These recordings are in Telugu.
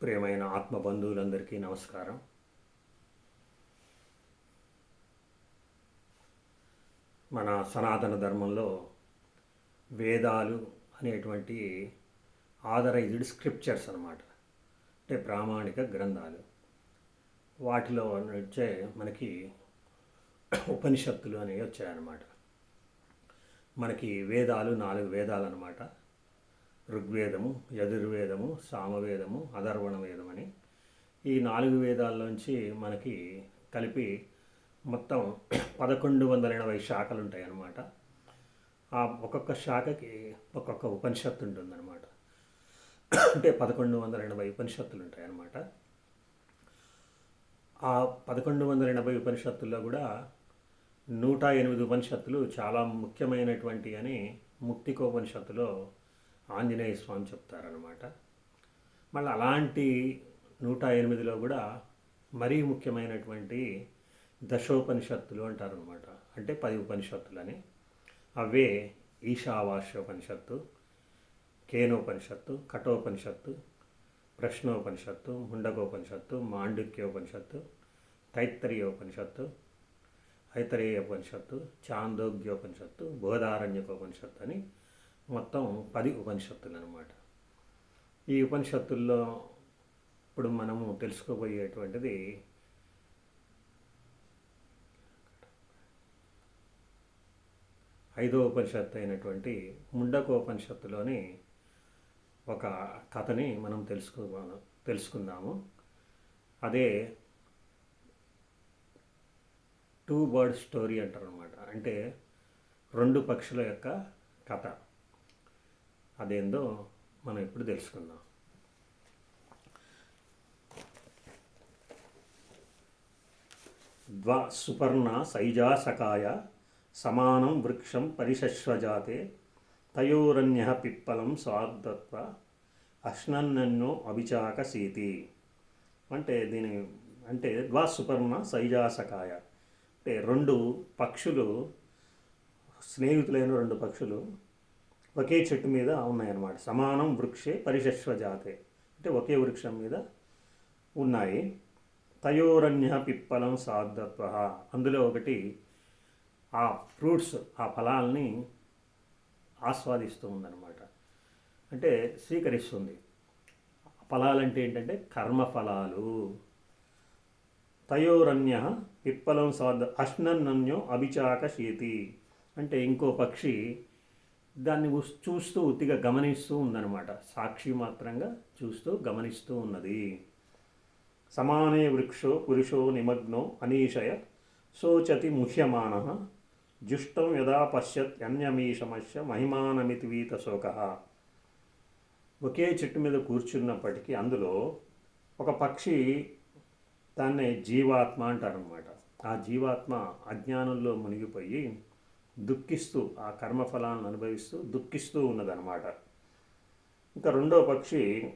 ప్రియమైన ఆత్మ బంధువులందరికీ నమస్కారం. మన సనాతన ధర్మంలో వేదాలు అనేటువంటి ఆథరైజ్డ్ స్క్రిప్చర్స్ అనమాట అంటే ప్రామాణిక గ్రంథాలు. వాటిలో వచ్చే మనకి ఉపనిషత్తులు అనేవి వచ్చాయన్నమాట. మనకి వేదాలు నాలుగు వేదాలు అనమాట ఋగ్వేదము యజుర్వేదము సామవేదము అధర్వణ వేదం అని ఈ నాలుగు వేదాల్లోంచి మనకి కలిపి మొత్తం పదకొండు వందల ఎనభై శాఖలు ఉంటాయన్నమాట ఆ ఒక్కొక్క శాఖకి ఒక్కొక్క ఉపనిషత్తు ఉంటుందన్నమాట. అంటే పదకొండు వందల ఎనభై ఉపనిషత్తులు ఉంటాయన్నమాట ఆ పదకొండు వందల ఎనభై ఉపనిషత్తుల్లో కూడా నూట ఎనిమిది ఉపనిషత్తులు చాలా ముఖ్యమైనటువంటి అని ముక్తికోపనిషత్తులో ఆంజనేయ స్వామి చెప్తారనమాట మళ్ళీ అలాంటి నూట ఎనిమిదిలో కూడా మరీ ముఖ్యమైనటువంటి దశోపనిషత్తులు అంటారనమాట అంటే పది ఉపనిషత్తులని. అవే ఈశావాస్యోపనిషత్తు కేనోపనిషత్తు కఠోపనిషత్తు ప్రశ్నోపనిషత్తు ముండకోపనిషత్తు మాండుక్యోపనిషత్తు తైత్తరీయోపనిషత్తు ఐతరేయోపనిషత్తు చాందోగ్యోపనిషత్తు బోధారణ్యకోపనిషత్తు అని మొత్తం పది ఉపనిషత్తులు అనమాట ఈ ఉపనిషత్తుల్లో ఇప్పుడు మనము తెలుసుకోబోయేటువంటిది ఐదో ఉపనిషత్తు అయినటువంటి ముండకోపనిషత్తులోని ఒక కథని మనం తెలుసుకో తెలుసుకుందాము. అదే టూ బర్డ్ స్టోరీ అంటారు అనమాట అంటే రెండు పక్షుల యొక్క కథ. అదేందో మనం ఇప్పుడు తెలుసుకుందాం. ద్వ సుపర్ణ సైజాసకాయ సమానం వృక్షం పరిశశ్వజాతే తయోరన్య పిప్పలం స్వార్థత్వ అశ్నన్నో అభిచాక సీతి అంటే దీని అంటే ద్వా సుపర్ణ సైజాసకాయ అంటే రెండు పక్షులు స్నేహితులైన రెండు పక్షులు ఒకే చెట్టు మీద ఉన్నాయన్నమాట. సమానం వృక్షే పరిశశ్వజాతే. అంటే ఒకే వృక్షం మీద ఉన్నాయి. తయోరన్య పిప్పలం సాధత్వ అందులో ఒకటి ఆ ఫ్రూట్స్ ఆ ఫలాల్ని ఆస్వాదిస్తూ ఉందన్నమాట. అంటే స్వీకరిస్తుంది. ఫలాలంటే ఏంటంటే కర్మఫలాలు. తయోరన్య పిప్పలం సాధ అశ్నన్నన్యో అభిచాక శీతి అంటే ఇంకో పక్షి దాన్ని చూస్తూ ఉత్తిగా గమనిస్తూ ఉందన్నమాట. సాక్షి మాత్రంగా చూస్తూ గమనిస్తూ ఉన్నది. సమానే వృక్షో పురుషో నిమగ్నో అనీషయ శోచతి ముహ్యమాన. జుష్టం యదా పశ్యత్ అన్యమీషమస్య మహిమానమితి వీత శోక. ఒకే చెట్టు మీద కూర్చున్నప్పటికీ అందులో ఒక పక్షి దాన్నే జీవాత్మ అంటారనమాట ఆ జీవాత్మ అజ్ఞానంలో మునిగిపోయి దుఃఖిస్తూ ఆ కర్మఫలాన్ని అనుభవిస్తూ దుఃఖిస్తూ ఉన్నదన్నమాట. ఇంకా రెండో పక్షి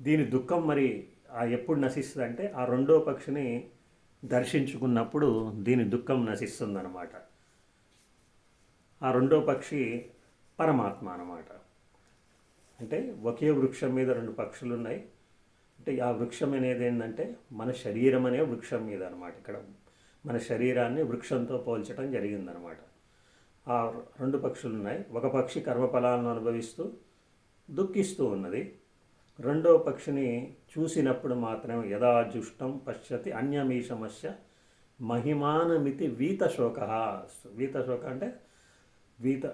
దీని దుఃఖం మరి ఆ ఎప్పుడు నశిస్తుంది అంటే ఆ రెండో పక్షిని దర్శించుకున్నప్పుడు దీని దుఃఖం నశిస్తుందన్నమాట. ఆ రెండో పక్షి పరమాత్మ అన్నమాట. అంటే ఒకే వృక్షం మీద రెండు పక్షులు ఉన్నాయి అంటే ఆ వృక్షం అనేది ఏంటంటే మన శరీరం అనే వృక్షం మీద అనమాట ఇక్కడ మన శరీరాన్ని వృక్షంతో పోల్చడం జరిగిందనమాట. ఆ రెండు పక్షులు ఉన్నాయి ఒక పక్షి కర్మఫలాలను అనుభవిస్తూ దుఃఖిస్తూ ఉన్నది. రెండో పక్షిని చూసినప్పుడు మాత్రం యథాజుష్టం పశ్యతి అన్యమీషమస్య మహిమానమితి వీతశోక. వీతశోక అంటే వీత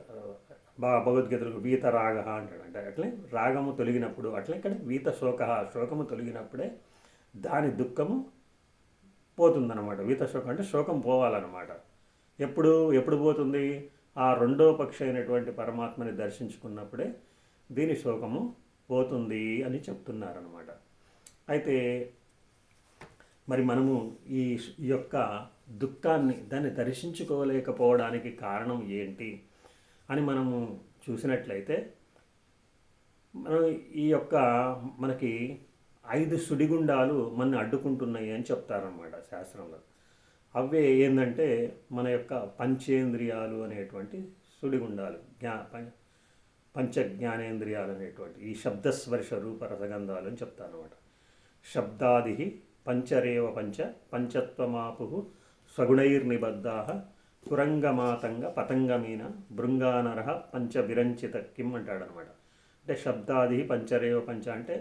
బా భగవద్గీతలకు వీత రాగ అంటాడు. అంటే అట్లే రాగము తొలగినప్పుడు అట్లే ఇక్కడ వీత శోక శోకము తొలగినప్పుడే దాని దుఃఖము పోతుందన్నమాట. వీత శోకం అంటే శోకం పోవాలన్నమాట. ఎప్పుడు ఎప్పుడు పోతుంది? ఆ రెండో పక్షి అయినటువంటి పరమాత్మని దర్శించుకున్నప్పుడే దీని శోకము పోతుంది అని చెప్తున్నారనమాట అయితే మరి మనము ఈ ఈ యొక్క దుఃఖాన్ని దాన్ని దర్శించుకోలేకపోవడానికి కారణం ఏంటి అని మనము చూసినట్లయితే మనం ఈ యొక్క మనకి ఐదు సుడిగుండాలు మన అడ్డుకుంటున్నాయి అని చెప్తారనమాట శాస్త్రంలో. అవే ఏంటంటే మన యొక్క పంచేంద్రియాలు అనేటువంటి సుడిగుండాలు జ్ఞా పంచ జ్ఞానేంద్రియాలు అనేటువంటి ఈ శబ్దస్పర్శ రూప రసగంధాలు అని చెప్తారు అనమాట శబ్దాది పంచరేవ పంచ పంచత్వమాపు స్వగుణైర్నిబద్ధా కురంగమాతంగ పతంగమీన బృంగానర పంచ విరంచిత కిమ్ అంటాడనమాట అంటే శబ్దాది పంచరేవ పంచ అంటే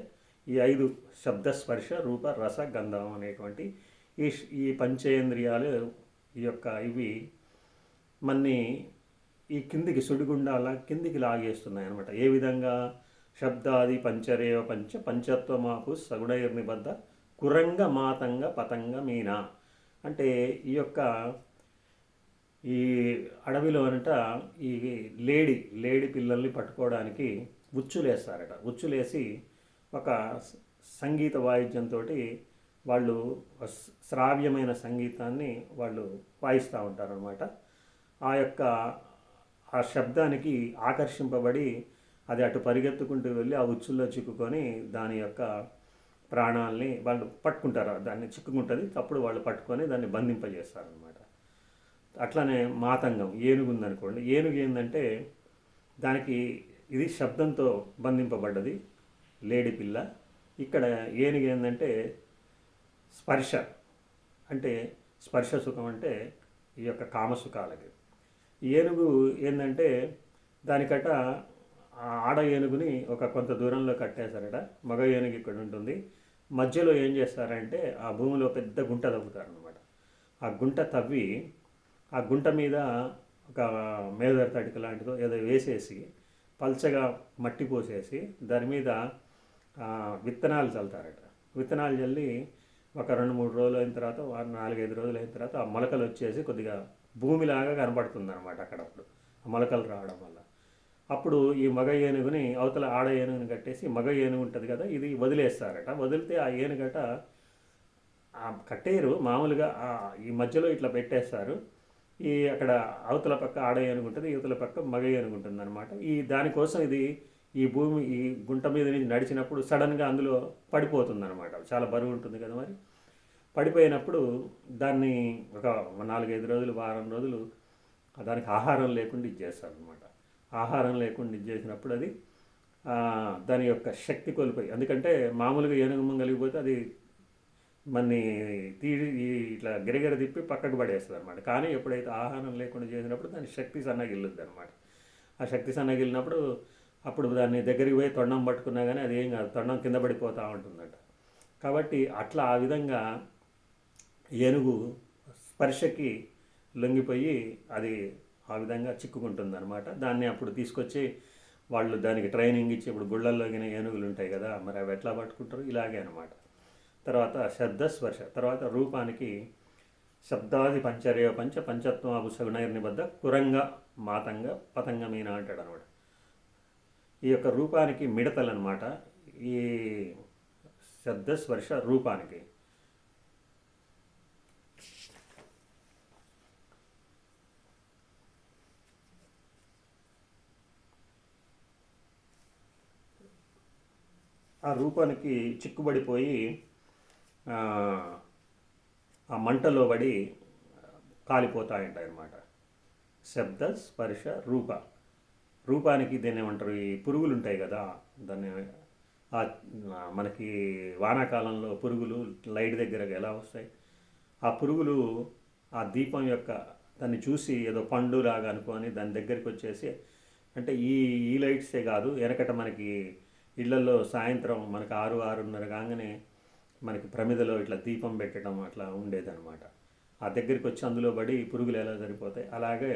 ఈ ఐదు శబ్ద స్పర్శ రూప రస గంధం అనేటువంటి ఈ ఈ పంచేంద్రియాలు ఈ యొక్క ఇవి మన్ని ఈ కిందికి సుడిగుండాల కిందికి లాగేస్తున్నాయి అనమాట ఏ విధంగా? శబ్దాది పంచరేవ పంచ పంచత్వమాపు సగుణైర్నిబద్ధ కురంగ మాతంగ పతంగ మీన. అంటే ఈ యొక్క ఈ అడవిలో అనట ఈ లేడి లేడి పిల్లల్ని పట్టుకోవడానికి ఉచ్చులేస్తారట. ఉచ్చులేసి ఒక సంగీత వాయిద్యంతో వాళ్ళు శ్రావ్యమైన సంగీతాన్ని వాళ్ళు వాయిస్తూ ఉంటారనమాట ఆ యొక్క ఆ శబ్దానికి ఆకర్షింపబడి అది అటు పరిగెత్తుకుంటూ వెళ్ళి ఆ ఉచ్చుల్లో చిక్కుకొని దాని యొక్క ప్రాణాలని వాళ్ళు పట్టుకుంటారు. దాన్ని చిక్కుకుంటుంది. అప్పుడు వాళ్ళు పట్టుకొని దాన్ని బంధింపజేస్తారనమాట అట్లానే మాతంగం ఏనుగు ఉందనుకోండి. ఏనుగు ఏంటంటే దానికి ఇది శబ్దంతో బంధింపబడ్డది. లేడీ పిల్ల. ఇక్కడ ఏనుగు ఏంటంటే స్పర్శ. అంటే స్పర్శ సుఖం అంటే ఈ యొక్క కామసుఖాలకి. ఏనుగు ఏంటంటే దానికట ఆడ ఏనుగుని ఒక కొంత దూరంలో కట్టేశారట. మగ ఏనుగు ఇక్కడ ఉంటుంది. మధ్యలో ఏం చేస్తారంటే ఆ భూమిలో పెద్ద గుంట తవ్వుతారనమాట ఆ గుంట తవ్వి ఆ గుంట మీద ఒక మేదర్ తడిక లాంటిదో ఏదో వేసేసి పల్చగా మట్టి పోసేసి దాని మీద విత్తనాలు చల్లుతారట. విత్తనాలు చల్లి ఒక రెండు మూడు రోజులు అయిన తర్వాత నాలుగైదు రోజులు అయిన తర్వాత ఆ మొలకలు వచ్చేసి కొద్దిగా భూమిలాగా కనబడుతుంది అనమాట అక్కడప్పుడు. ఆ మొలకలు రావడం వల్ల. అప్పుడు ఈ మగ ఏనుగుని అవతల ఆడ ఏనుగుని కట్టేసి మగ ఏనుగు ఉంటుంది కదా ఇది వదిలేస్తారట. వదిలితే ఆ ఏనుగట కట్టేరు మామూలుగా ఈ మధ్యలో ఇట్లా పెట్టేస్తారు. ఈ అక్కడ అవతల పక్క ఆడ ఏనుగు ఉంటుంది యువతల పక్క మగ ఏనుగు ఉంటుంది అనమాట ఈ దానికోసం ఇది ఈ భూమి ఈ గుంట మీద నుంచి నడిచినప్పుడు సడన్గా అందులో పడిపోతుంది అనమాట చాలా బరువు ఉంటుంది కదా మరి. పడిపోయినప్పుడు దాన్ని ఒక నాలుగైదు రోజులు వారం రోజులు దానికి ఆహారం లేకుండా ఇచ్చేస్తారు అనమాట ఆహారం లేకుండా ఇచ్చేసినప్పుడు అది దాని యొక్క శక్తి కోల్పోయి ఎందుకంటే మామూలుగా ఏనుగు కలిగిపోతే అది మన్ని తీ ఇట్లా గిరగిర తిప్పి పక్కకు పడేస్తుంది అనమాట కానీ ఎప్పుడైతే ఆహారం లేకుండా చేసినప్పుడు దాని శక్తి సన్నగిల్లుద్ది అనమాట ఆ శక్తి సన్నగిలినప్పుడు అప్పుడు దాన్ని దగ్గరికి పోయి తొండం పట్టుకున్నా కానీ అది ఏం కాదు. తొండం కింద పడిపోతూ ఉంటుందట. కాబట్టి అట్లా ఆ విధంగా ఏనుగు స్పర్శకి లొంగిపోయి అది ఆ విధంగా చిక్కుకుంటుంది అనమాట దాన్ని అప్పుడు తీసుకొచ్చి వాళ్ళు దానికి ట్రైనింగ్ ఇచ్చి ఇప్పుడు గుళ్ళల్లోగిన ఏనుగులు ఉంటాయి కదా మరి అవి ఎట్లా పట్టుకుంటారు? ఇలాగే అనమాట తర్వాత శబ్ద స్పర్శ తర్వాత రూపానికి శబ్దాది పంచరేవ పంచ పంచత్వం అభుసగుణైర్ నిబద్ధ కురంగ మాతంగ పతంగమీన అంటాడు అనమాట ఈ యొక్క రూపానికి మిడతలు అనమాట ఈ శబ్దస్పర్శ రూపానికి. ఆ రూపానికి చిక్కుబడిపోయి ఆ మంటలో పడి కాలిపోతాయంట అన్నమాట శబ్ద స్పర్శ రూప. రూపానికి దీన్ని ఏమంటారు ఈ పురుగులు ఉంటాయి కదా దాన్ని మనకి వానాకాలంలో పురుగులు లైట్ దగ్గరకు ఎలా వస్తాయి? ఆ పురుగులు ఆ దీపం యొక్క దాన్ని చూసి ఏదో పండులాగా అనుకొని దాని దగ్గరికి వచ్చేసి అంటే ఈ ఈ లైట్సే కాదు వెనకట మనకి ఇళ్ళలో సాయంత్రం మనకు ఆరు ఆరున్నర కాగానే మనకి ప్రమిదలో ఇట్లా దీపం పెట్టడం అట్లా ఉండేదన్నమాట. ఆ దగ్గరికి వచ్చి అందులో పడి పురుగులు ఎలా సరిపోతాయి? అలాగే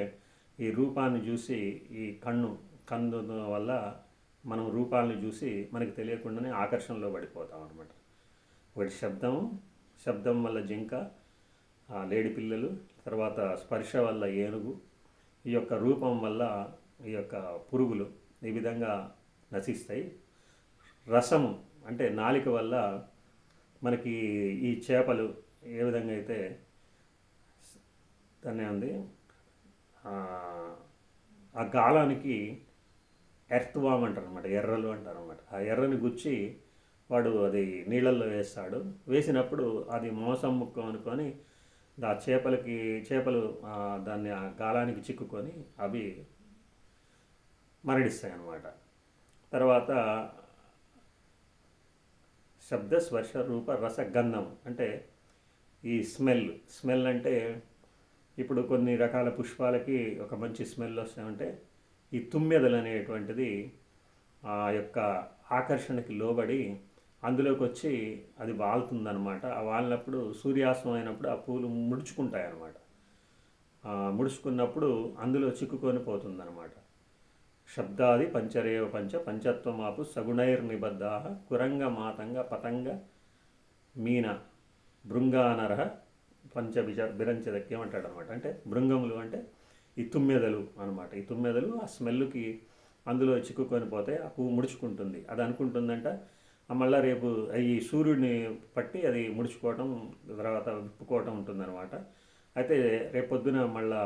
ఈ రూపాన్ని చూసి ఈ కన్ను కందు వల్ల మనం రూపాలను చూసి మనకి తెలియకుండానే ఆకర్షణలో పడిపోతాం అనమాట ఒకటి శబ్దం శబ్దం వల్ల జింక లేడి పిల్లలు తర్వాత స్పర్శ వల్ల ఏనుగు ఈ యొక్క రూపం వల్ల ఈ యొక్క పురుగులు ఈ విధంగా నశిస్తాయి. రసము అంటే నాలిక వల్ల మనకి ఈ చేపలు ఏ విధంగా అయితే దాన్ని ఉంది ఆ గాలానికి ఎర్త్ వామ్ అంటారు అనమాట ఎర్రలు అంటారు అనమాట ఆ ఎర్రని గుచ్చి వాడు అది నీళ్ళల్లో వేస్తాడు. వేసినప్పుడు అది మోసం ముక్కు అనుకొని ఆ చేపలకి చేపలు దాన్ని ఆ గాలానికి చిక్కుకొని అవి మరణిస్తాయి అన్నమాట తర్వాత శబ్ద స్పర్శ రూప రస గంధం అంటే ఈ స్మెల్ స్మెల్ అంటే ఇప్పుడు కొన్ని రకాల పుష్పాలకి ఒక మంచి స్మెల్ వస్తాయంటే ఈ తుమ్మెదలు అనేటువంటిది ఆ యొక్క ఆకర్షణకి లోబడి అందులోకి వచ్చి అది వాలుతుందనమాట ఆ వాలినప్పుడు సూర్యాస్తం అయినప్పుడు ఆ పూలు ముడుచుకుంటాయి అన్నమాట ముడుచుకున్నప్పుడు అందులో చిక్కుకొని పోతుందన్నమాట. శబ్దాది పంచరేవ పంచ పంచత్వమాపు సగుణైర్నిబద్ధ కురంగ మాతంగ పతంగ మీన భృంగానర పంచ బిజ బిరంచదక్కి ఏమంటాడు అనమాట అంటే భృంగములు అంటే ఈ తుమ్మెదలు అనమాట ఈ తుమ్మెదలు ఆ స్మెల్కి అందులో చిక్కుకొని పోతే ఆ పువ్వు ముడుచుకుంటుంది. అది అనుకుంటుందంట మళ్ళీ రేపు ఈ సూర్యుడిని పట్టి అది ముడుచుకోవటం తర్వాత విప్పుకోవటం ఉంటుందన్నమాట. అయితే రేపొద్దున మళ్ళా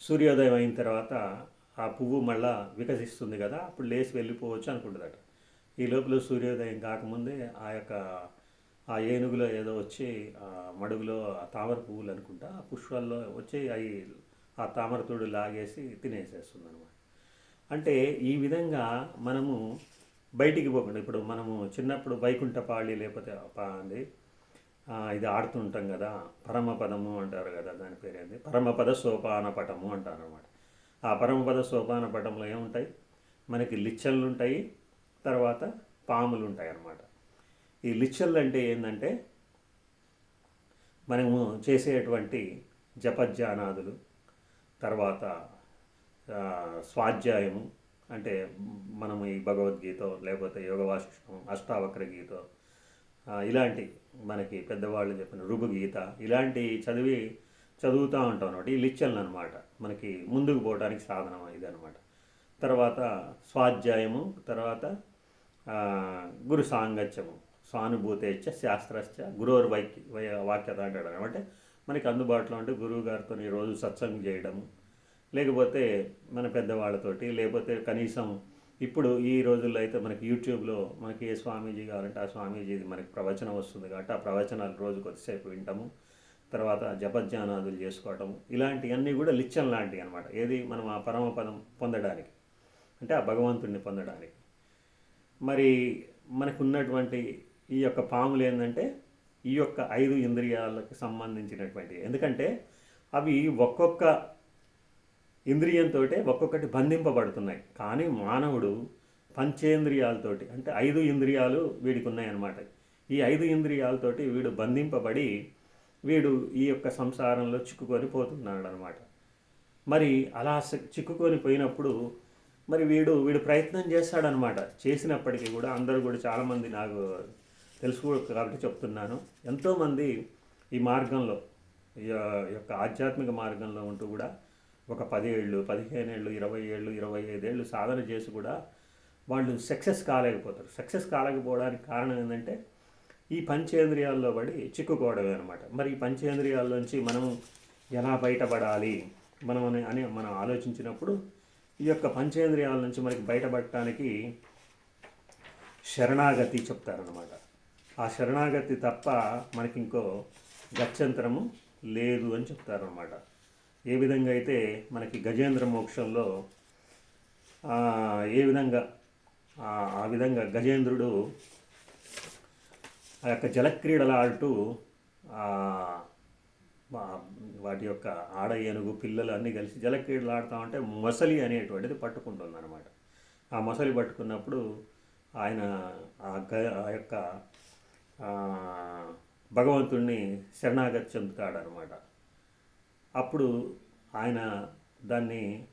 సూర్యోదయం అయిన తర్వాత ఆ పువ్వు మళ్ళా వికసిస్తుంది కదా అప్పుడు లేచి వెళ్ళిపోవచ్చు అనుకుంటుందట. ఈ లోపల సూర్యోదయం కాకముందే ఆ యొక్క ఆ ఏనుగులో ఏదో వచ్చి ఆ మడుగులో ఆ తామర పువ్వులు అనుకుంటా ఆ పుష్పాల్లో వచ్చి అవి ఆ తామరతోడు లాగేసి తినేసేస్తుంది అనమాట అంటే ఈ విధంగా మనము బయటికి పోకుండా ఇప్పుడు మనము చిన్నప్పుడు వైకుంఠపాళి లేకపోతే అది ఇది ఆడుతుంటాం కదా పరమపదము అంటారు కదా దాని పేరు ఏంది? పరమపద సోపాన పటము అంటారు అనమాట ఆ పరమపద సోపాన పటంలో ఏముంటాయి? మనకి లిచ్చళ్ళు ఉంటాయి తర్వాత పాములు ఉంటాయి అన్నమాట ఈ లిచ్చళ్ళు అంటే ఏంటంటే మనము చేసేటువంటి జపజ్ఞానాదులు తర్వాత స్వాధ్యాయము అంటే మనము ఈ భగవద్గీత లేకపోతే యోగ వాసిష్టం అష్టావక్ర గీత ఇలాంటి మనకి పెద్దవాళ్ళు చెప్పిన రుబుగీత ఇలాంటి చదివి చదువుతూ ఉంటాం అనమాట ఈ లిచ్చల్ అనమాట మనకి ముందుకు పోవడానికి సాధనం ఇది అనమాట తర్వాత స్వాధ్యాయము తర్వాత గురు సాంగత్యము. సానుభూతేచ్చ శాస్త్రశ్చ గురువురు వైక్య వాక్యత అంటాడు అనమాట మనకి అందుబాటులో ఉంటే గురువు గారితో రోజు సత్సంగం చేయడము లేకపోతే మన పెద్దవాళ్ళతోటి లేకపోతే కనీసం ఇప్పుడు ఈ రోజుల్లో అయితే మనకి యూట్యూబ్లో మనకి ఏ స్వామీజీ కావాలంటే ఆ స్వామీజీది మనకి ప్రవచనం వస్తుంది కాబట్టి ఆ ప్రవచనాలు రోజు కొద్దిసేపు వింటాము తర్వాత జపజ్ఞానాదులు చేసుకోవటం ఇలాంటివన్నీ కూడా లిచ్చం లాంటివి అనమాట ఏది మనం ఆ పరమపదం పొందడానికి అంటే ఆ భగవంతుడిని పొందడానికి. మరి మనకు ఉన్నటువంటి ఈ యొక్క పాములు ఏంటంటే ఈ యొక్క ఐదు ఇంద్రియాలకు సంబంధించినటువంటి ఎందుకంటే అవి ఒక్కొక్క ఇంద్రియంతో ఒక్కొక్కటి బంధింపబడుతున్నాయి. కానీ మానవుడు పంచేంద్రియాలతోటి అంటే ఐదు ఇంద్రియాలు వీడికి ఉన్నాయన్నమాట. ఈ ఐదు ఇంద్రియాలతోటి వీడు బంధింపబడి వీడు ఈ యొక్క సంసారంలో చిక్కుకొని పోతున్నాడు అనమాట మరి అలా చిక్కుకొని పోయినప్పుడు మరి వీడు వీడు ప్రయత్నం చేస్తాడనమాట చేసినప్పటికీ కూడా అందరూ కూడా చాలామంది నాకు తెలుసుకో కాబట్టి చెప్తున్నాను. ఎంతోమంది ఈ మార్గంలో ఈ యొక్క ఆధ్యాత్మిక మార్గంలో ఉంటూ కూడా ఒక పదేళ్ళు పదిహేను ఏళ్ళు ఇరవై ఏళ్ళు ఇరవై ఐదేళ్ళు సాధన చేసి కూడా వాళ్ళు సక్సెస్ కాలేకపోతారు. సక్సెస్ కాలేకపోవడానికి కారణం ఏంటంటే ఈ పంచేంద్రియాల్లో పడి చిక్కుకోవడమే అనమాట మరి ఈ పంచేంద్రియాల్లోంచి మనం ఎలా బయటపడాలి? మనం అని మనం ఆలోచించినప్పుడు ఈ యొక్క పంచేంద్రియాల నుంచి మనకి బయటపడటానికి శరణాగతి చెప్తారనమాట ఆ శరణాగతి తప్ప మనకి ఇంకో గత్యంతరము లేదు అని చెప్తారనమాట ఏ విధంగా అయితే మనకి గజేంద్ర మోక్షంలో ఏ విధంగా ఆ విధంగా గజేంద్రుడు ఆ యొక్క జలక్రీడలు ఆడుతూ వాటి యొక్క ఆడ ఏనుగు పిల్లలు అన్నీ కలిసి జలక్రీడలు ఆడుతూ ఉంటే మొసలి అనేటువంటిది పట్టుకుంటుంది అనమాట ఆ మొసలి పట్టుకున్నప్పుడు ఆయన ఆ గ ఆ యొక్క భగవంతుణ్ణి శరణాగతి చెందుతాడనమాట అప్పుడు ఆయన దాన్ని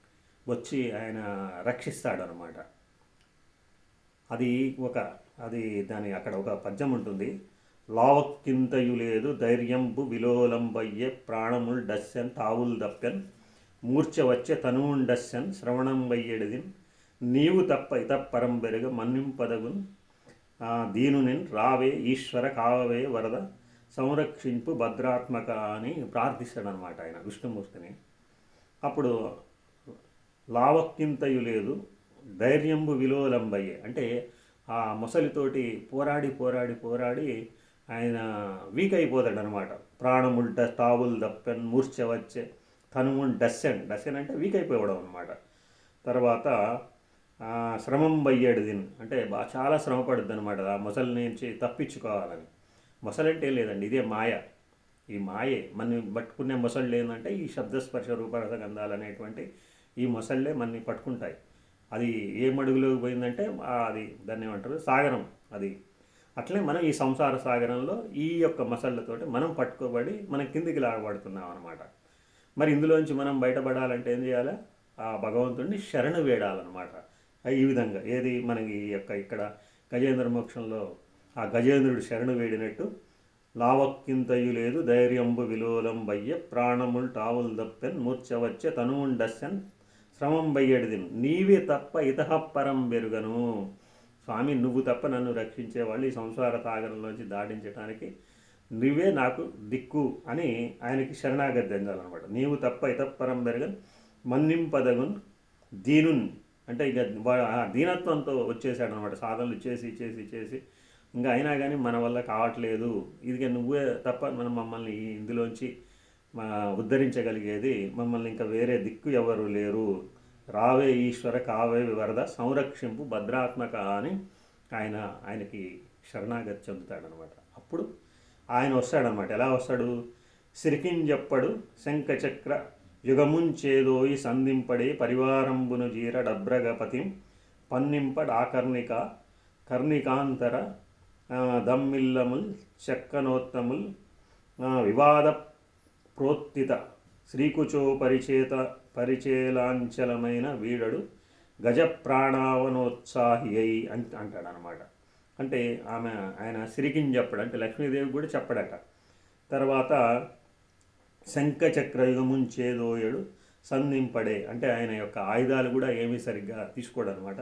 వచ్చి ఆయన రక్షిస్తాడనమాట అది ఒక అది దాని అక్కడ ఒక పద్యం ఉంటుంది. లావక్కింతయు లేదు ధైర్యంబు విలోలంబయ్యే ప్రాణముల్ డస్సన్ తావుల్ దప్పెన్ మూర్చ వచ్చే తనువుండస్సన్ శ్రవణం వయ్యడిదిన్ నీవు తప్ప ఇతప్పరం పరంబెరుగ మన్నింపదగున్ దీనునిన్ రావే ఈశ్వర కావవే వరద సంరక్షింపు భద్రాత్మక అని ప్రార్థిస్తాడనమాట ఆయన విష్ణుమూర్తిని. అప్పుడు లావక్కింతయు లేదు ధైర్యంబు విలోలంబయ్యే. అంటే ఆ మొసలితోటి పోరాడి పోరాడి పోరాడి ఆయన వీక్ అయిపోతాడు అనమాట ప్రాణముల్ డ తావుల్ దప్పెన్ మూర్చ వచ్చే తనుముల్ డస్సెన్. డస్సెన్ అంటే వీక్ అయిపోవడం అనమాట తర్వాత శ్రమం బయ్యాడు దీన్ని. అంటే బాగా చాలా శ్రమ పడుద్ది అనమాట ఆ మొసలి నుంచి తప్పించుకోవాలని. మొసలంటే అంటే లేదండి ఇదే మాయ. ఈ మాయే. మనని పట్టుకునే మొసళ్ళు ఏంటంటే ఈ శబ్దస్పర్శ రూపరస గంధాలు అనేటువంటి ఈ మొసళ్ళే మనని పట్టుకుంటాయి. అది ఏ మడుగులోకి పోయిందంటే అది దాన్ని ఏమంటారు? సాగరం అది. అట్లే మనం ఈ సంసార సాగరంలో ఈ యొక్క మసళ్ళతోటి మనం పట్టుకోబడి మనం కిందికి లాగబడుతున్నాం అనమాట మరి ఇందులోంచి మనం బయటపడాలంటే ఏం చేయాలి? ఆ భగవంతుడిని శరణు వేడాలన్నమాట. ఈ విధంగా. ఏది మనకి ఈ యొక్క ఇక్కడ గజేంద్ర మోక్షంలో ఆ గజేంద్రుడు శరణు వేడినట్టు లావక్కింతయు లేదు ధైర్యంబు విలోలం బయ్య ప్రాణముల్ టావుల్ దప్పెన్ మూర్ఛ వచ్చే తనువుండస్సన్ శ్రమం బయ్యడిదిన్ నీవే తప్ప ఇతహపరం వెరుగను. బెరుగను స్వామి నువ్వు తప్ప నన్ను రక్షించేవాళ్ళు ఈ సంసార తాగరంలోంచి దాటించడానికి నువ్వే నాకు దిక్కు అని ఆయనకి శరణాగతి అందాలన్నమాట నీవు తప్ప ఇతపరం బెరగన్ మన్నింపదగున్ దీనున్. అంటే ఇక ఆ దీనత్వంతో వచ్చేసాడు అనమాట సాధనలు చేసి చేసి చేసి. ఇంకా అయినా కానీ మన వల్ల కావట్లేదు. ఇది నువ్వే తప్ప మనం మమ్మల్ని ఇందులోంచి ఉద్ధరించగలిగేది మమ్మల్ని ఇంకా వేరే దిక్కు ఎవరు లేరు. రావే ఈశ్వర కావే వరద సంరక్షింపు భద్రాత్మక అని ఆయన ఆయనకి శరణాగతి చెందుతాడనమాట అప్పుడు ఆయన వస్తాడనమాట ఎలా వస్తాడు? సిరికింజప్పడు శంఖచక్ర యుగముంచేదోయి సంధింపడే పరివారంబును జీర డబ్రగపతిం పన్నింపడాకర్ణిక కర్ణికాంతర దమ్మిల్లముల్ చక్కనోత్తముల్ వివాద ప్రోత్తిత శ్రీకుచో పరిచేత పరిచేలాంచలమైన వీడడు గజ ప్రాణావనోత్సాహి అయి అని అంటాడనమాట. అంటే ఆమె ఆయన సిరికిని చెప్పడు అంటే లక్ష్మీదేవి కూడా చెప్పడట. తర్వాత శంఖచక్రయుగముంచేదోయడు సంధింపడే అంటే ఆయన యొక్క ఆయుధాలు కూడా ఏమీ సరిగ్గా తీసుకోడు అనమాట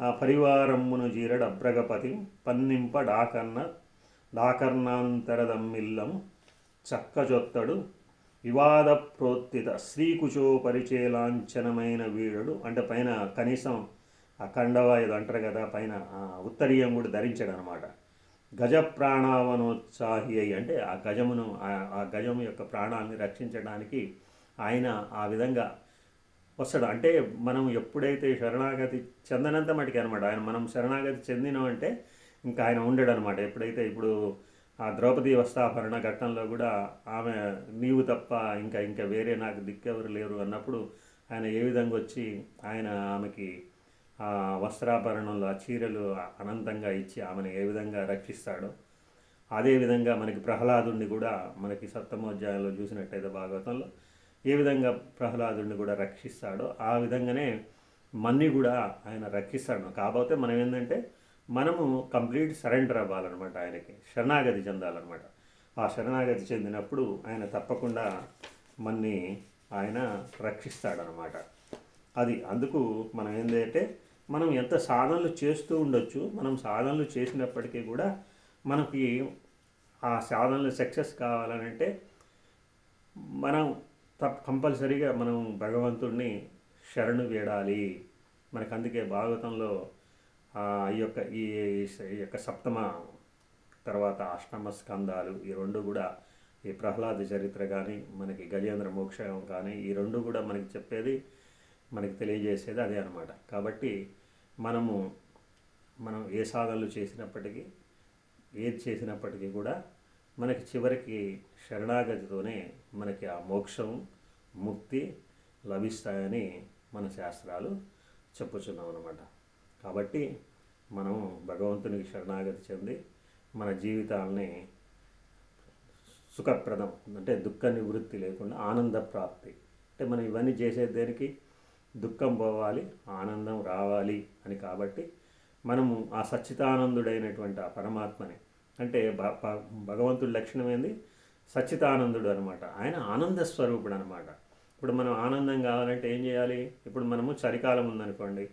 ఆ పరివారమ్మును జీరడు అబ్రగపతి పన్నింప డాకర్ణ డాకర్ణాంతరదమ్మిల్లం చక్కచొత్తడు వివాద ప్రోత్తిత శ్రీకుచో పరిచయలాంఛనమైన వీరుడు అంటే పైన కనీసం ఆ కండవ అంటారు కదా పైన ఉత్తరీయం కూడా ధరించాడు అనమాట గజ ప్రాణావనోత్సాహి అయి అంటే ఆ గజమును ఆ- గజము యొక్క ప్రాణాన్ని రక్షించడానికి ఆయన ఆ విధంగా వస్తాడు. అంటే మనం ఎప్పుడైతే శరణాగతి చెందనంత మటుకి అనమాట ఆయన మనం శరణాగతి చెందినామంటే ఇంకా ఆయన ఉండడు అనమాట ఎప్పుడైతే ఇప్పుడు ఆ ద్రౌపది వస్తాభరణ ఘట్టంలో కూడా ఆమె నీవు తప్ప ఇంకా ఇంకా వేరే నాకు దిక్కెవరు లేరు అన్నప్పుడు ఆయన ఏ విధంగా వచ్చి ఆయన ఆమెకి ఆ వస్త్రాభరణంలో ఆ చీరలు అనంతంగా ఇచ్చి ఆమెను ఏ విధంగా రక్షిస్తాడో అదేవిధంగా మనకి ప్రహ్లాదుడిని కూడా మనకి సప్తమోధ్యాయంలో చూసినట్టయితే భాగవతంలో ఏ విధంగా ప్రహ్లాదుడిని కూడా రక్షిస్తాడో ఆ విధంగానే మన్ని కూడా ఆయన రక్షిస్తాడు. కాకపోతే మనం ఏంటంటే మనము కంప్లీట్ సరెండర్ అవ్వాలన్నమాట ఆయనకి శరణాగతి చెందాలన్నమాట. ఆ శరణాగతి చెందినప్పుడు ఆయన తప్పకుండా మన్ని ఆయన రక్షిస్తాడనమాట అది అందుకు మనం ఏంటంటే మనం ఎంత సాధనలు చేస్తూ ఉండొచ్చు మనం సాధనలు చేసినప్పటికీ కూడా మనకి ఆ సాధనలు సక్సెస్ కావాలనంటే మనం తప్ప కంపల్సరీగా మనం భగవంతుడిని శరణు వేడాలి. మనకు అందుకే భాగవతంలో ఈ యొక్క ఈ ఈ యొక్క సప్తమ తర్వాత అష్టమ స్కందాలు ఈ రెండు కూడా ఈ ప్రహ్లాద చరిత్ర కానీ మనకి గజేంద్ర మోక్షం కానీ ఈ రెండు కూడా మనకి చెప్పేది మనకి తెలియజేసేది అదే అనమాట కాబట్టి మనము మనం ఏ సాధనలు చేసినప్పటికీ ఏది చేసినప్పటికీ కూడా మనకి చివరికి శరణాగతితోనే మనకి ఆ మోక్షం ముక్తి లభిస్తాయని మన శాస్త్రాలు చెప్పుచున్నాం అనమాట కాబట్టి మనం భగవంతునికి శరణాగతి చెంది మన జీవితాలని సుఖప్రదం అంటే దుఃఖ నివృత్తి లేకుండా ఆనంద ప్రాప్తి. అంటే మనం ఇవన్నీ చేసే దేనికి? దుఃఖం పోవాలి ఆనందం రావాలి అని కాబట్టి మనము ఆ సచ్చితానందుడైనటువంటి ఆ పరమాత్మని అంటే భగవంతుడి లక్షణం ఏంది? సచ్చితానందుడు అనమాట ఆయన ఆనంద స్వరూపుడు అనమాట ఇప్పుడు మనం ఆనందం కావాలంటే ఏం చేయాలి? ఇప్పుడు మనము చలికాలం ఉందనుకోండి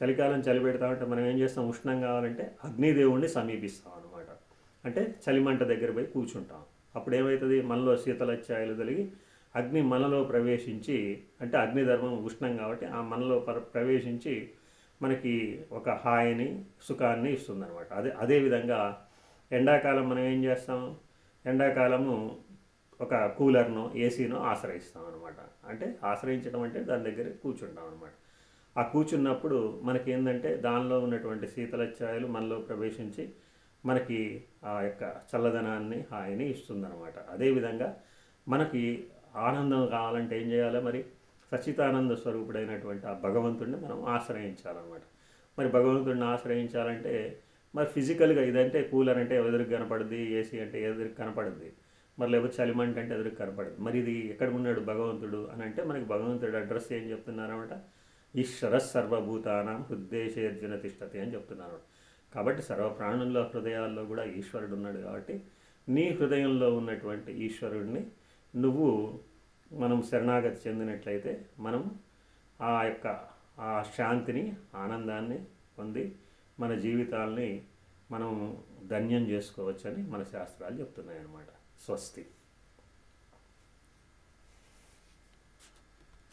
చలికాలం చలి పెడతామంటే మనం ఏం చేస్తాం? ఉష్ణం కావాలంటే అగ్నిదేవుణ్ణి సమీపిస్తాం అనమాట అంటే చలిమంట దగ్గర పోయి కూర్చుంటాం. అప్పుడు ఏమవుతుంది మనలో శీతల ఛాయలు కలిగి అగ్ని మనలో ప్రవేశించి అంటే అగ్నిధర్మం ఉష్ణం కాబట్టి ఆ మనలో ప్ర- ప్రవేశించి మనకి ఒక హాయిని సుఖాన్ని ఇస్తుంది అనమాట అదే అదేవిధంగా ఎండాకాలం మనం ఏం చేస్తాం? ఎండాకాలము ఒక కూలర్ను ఏసీనో ఆశ్రయిస్తాం అనమాట అంటే ఆశ్రయించడం అంటే దాని దగ్గర కూర్చుంటాం అనమాట ఆ కూర్చున్నప్పుడు మనకి ఏంటంటే దానిలో ఉన్నటువంటి శీతల ఛాయలు మనలో ప్రవేశించి మనకి ఆ యొక్క చల్లదనాన్ని హాయిని ఇస్తుందన్నమాట. అదేవిధంగా మనకి ఆనందం కావాలంటే ఏం చేయాలి? మరి సచితానంద స్వరూపుడైనటువంటి ఆ భగవంతుడిని మనం ఆశ్రయించాలన్నమాట. మరి భగవంతుడిని ఆశ్రయించాలంటే మరి ఫిజికల్గా ఇదంటే కూలర్ అంటే ఎదురుకు కనపడుద్ది ఏసీ అంటే ఎదురుకు కనపడుద్ది. మరి లేకపోతే చలిమంట అంటే ఎదురుకు కనపడదు మరి ఇది ఎక్కడ ఉన్నాడు భగవంతుడు అని అంటే మనకి భగవంతుడు అడ్రస్ ఏం చెప్తున్నారన్నమాట? ఈశ్వర సర్వభూతానం హృద్దేశేర్జున తిష్టతి అని చెప్తున్నారు కాబట్టి సర్వ హృదయాల్లో కూడా ఈశ్వరుడు ఉన్నాడు కాబట్టి నీ హృదయంలో ఉన్నటువంటి ఈశ్వరుడిని నువ్వు మనం శరణాగతి చెందినట్లయితే మనం ఆ యొక్క ఆ శాంతిని ఆనందాన్ని పొంది మన జీవితాల్ని మనం ధన్యం చేసుకోవచ్చని మన శాస్త్రాలు చెప్తున్నాయి అన్నమాట స్వస్తి.